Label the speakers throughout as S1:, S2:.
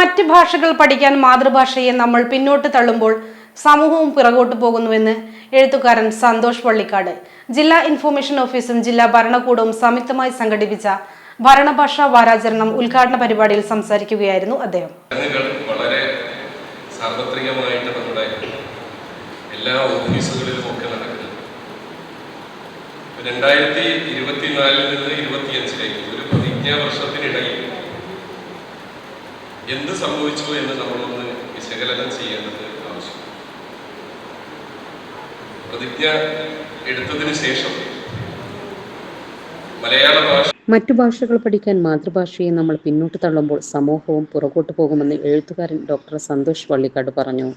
S1: മറ്റ് ഭാഷകൾ പഠിക്കാൻ മാതൃഭാഷയെ നമ്മൾ പിന്നോട്ട് തള്ളുമ്പോൾ സമൂഹവും പിറകോട്ട് പോകുന്നുവെന്ന് എഴുത്തുകാരൻ സന്തോഷ് പള്ളിക്കാട് ജില്ലാ ഇൻഫോർമേഷൻ ഓഫീസും ജില്ലാ ഭരണകൂടവും സംയുക്തമായി സംഘടിപ്പിച്ച ഭരണഭാഷാ വാരാചരണം ഉദ്ഘാടന പരിപാടിയിൽ സംസാരിക്കുകയായിരുന്നു അദ്ദേഹം
S2: വളരെ എല്ലാ ഓഫീസുകളിലും ഒക്കെ നടക്കുന്നു രണ്ടായിരത്തി ഇരുപത്തിനാലിൽ നിന്ന് ഇരുപത്തിയഞ്ചിലേക്ക് ഒരു പ്രതിജ്ഞാ വർഷത്തിനിടയിൽ എന്ത് സംഭവിച്ചു എന്ന് നമ്മളൊന്ന് വിശകലനം ചെയ്യേണ്ടത് ആവശ്യം പ്രതിജ്ഞ എടുത്തതിന് ശേഷം മലയാള ഭാഷ
S1: മറ്റു ഭാഷകൾ പഠിക്കാൻ മാതൃഭാഷയെ നമ്മൾ പിന്നോട്ട് തള്ളുമ്പോൾ സമൂഹവും പുറകോട്ട് പോകുമെന്ന് എഴുത്തുകാരൻ ഡോക്ടർ സന്തോഷ് വള്ളിക്കാട് പറഞ്ഞു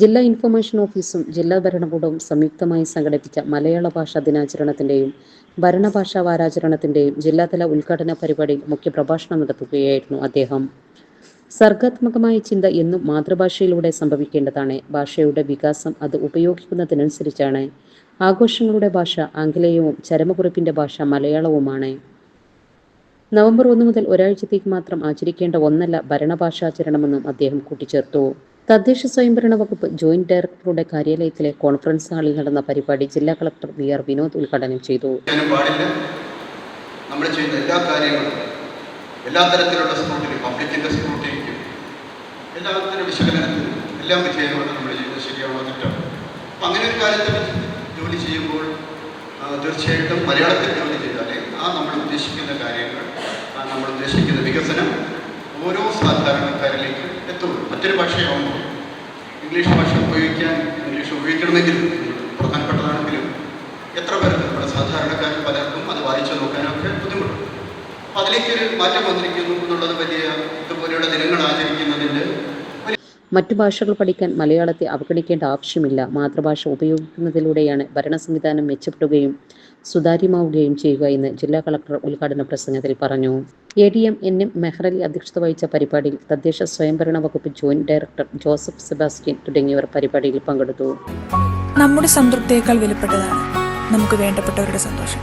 S1: ജില്ലാ ഇൻഫർമേഷൻ ഓഫീസും ജില്ലാ ഭരണകൂടവും സംയുക്തമായി സംഘടിപ്പിച്ച മലയാള ഭാഷാ ദിനാചരണത്തിൻ്റെയും ഭരണഭാഷാ വാരാചരണത്തിൻ്റെയും ജില്ലാതല ഉദ്ഘാടന പരിപാടിയിൽ മുഖ്യപ്രഭാഷണം നടത്തുകയായിരുന്നു അദ്ദേഹം സർഗാത്മകമായ ചിന്ത എന്നും മാതൃഭാഷയിലൂടെ സംഭവിക്കേണ്ടതാണ് ഭാഷയുടെ വികാസം അത് ഉപയോഗിക്കുന്നതിനനുസരിച്ചാണ് ആഘോഷങ്ങളുടെ ഭാഷ ആംഗലേയവും ചരമകുറിപ്പിന്റെ ഭാഷ മലയാളവുമാണ് നവംബർ ഒന്ന് മുതൽ ഒരാഴ്ചത്തേക്ക് മാത്രം ആചരിക്കേണ്ട ഒന്നല്ല ഭരണഭാഷാചരണമെന്നും അദ്ദേഹം കൂട്ടിച്ചേർത്തു തദ്ദേശ സ്വയംഭരണ വകുപ്പ് ജോയിന്റ് ഡയറക്ടറുടെ കാര്യാലയത്തിലെ കോൺഫറൻസ് ഹാളിൽ നടന്ന പരിപാടി ജില്ലാ കളക്ടർ വി ആർ വിനോദ് ഉദ്ഘാടനം ചെയ്തു
S2: നമ്മൾ ചെയ്യുന്ന എല്ലാ കാര്യങ്ങളും എല്ലാ തരത്തിലുള്ള സ്കൂട്ടിലും പബ്ലിക്കിന്റെ സ്കൂട്ടിയും എല്ലാത്തിനും വിശകലനത്തിൽ എല്ലാം വിധേയമാണ് നമ്മൾ ജീവിതം ശരിയാവുക തെറ്റാണ് അപ്പം അങ്ങനെ ഒരു കാര്യത്തിൽ ജോലി ചെയ്യുമ്പോൾ തീർച്ചയായിട്ടും മലയാളത്തിൽ ജോലി ചെയ്താലേ ആ നമ്മൾ ഉദ്ദേശിക്കുന്ന കാര്യങ്ങൾ ആ നമ്മൾ ഉദ്ദേശിക്കുന്ന വികസനം ഓരോ സാധാരണക്കാരിലേക്ക് എത്തുള്ളൂ മറ്റൊരു ഭാഷയാവുമ്പോൾ ഇംഗ്ലീഷ് ഭാഷ ഉപയോഗിക്കാൻ ഇംഗ്ലീഷ് ഉപയോഗിക്കണമെങ്കിലും പ്രധാനപ്പെട്ടതാണെങ്കിലും എത്ര പേർക്ക് നമ്മുടെ സാധാരണക്കാർ പലർക്കും അത് വായിച്ചു നോക്കാനൊക്കെ ബുദ്ധിമുട്ടുണ്ട് അതിലേക്കൊരു മാറ്റം വന്നിരിക്കുന്നു എന്നുള്ളത് വലിയ ഇതുപോലെയുള്ള ദിനങ്ങൾ ആചരിക്കുന്നതിൻ്റെ
S1: മറ്റു ഭാഷകൾ പഠിക്കാൻ മലയാളത്തെ അവഗണിക്കേണ്ട ആവശ്യമില്ല മാതൃഭാഷ ഉപയോഗിക്കുന്നതിലൂടെയാണ് ഭരണ സംവിധാനം മെച്ചപ്പെടുകയും സുതാര്യമാവുകയും ചെയ്യുക എന്ന് ജില്ലാ കളക്ടർ ഉദ്ഘാടന പ്രസംഗത്തിൽ പറഞ്ഞു A D M N M Mehrali അധ്യക്ഷത വഹിച്ച പരിപാടിയിൽ തദ്ദേശ സ്വയംഭരണ വകുപ്പ് ജോയിന്റ് ഡയറക്ടർ ജോസഫ് സെബാസ്റ്റ്യൻ തുടങ്ങിയവർ പരിപാടിയിൽ പങ്കെടുത്തു
S3: നമ്മുടെ സംതൃപ്തിയേക്കാൾ വിലപ്പെട്ടതാണ് നമുക്ക് വേണ്ടപ്പെട്ടവരുടെ സന്തോഷം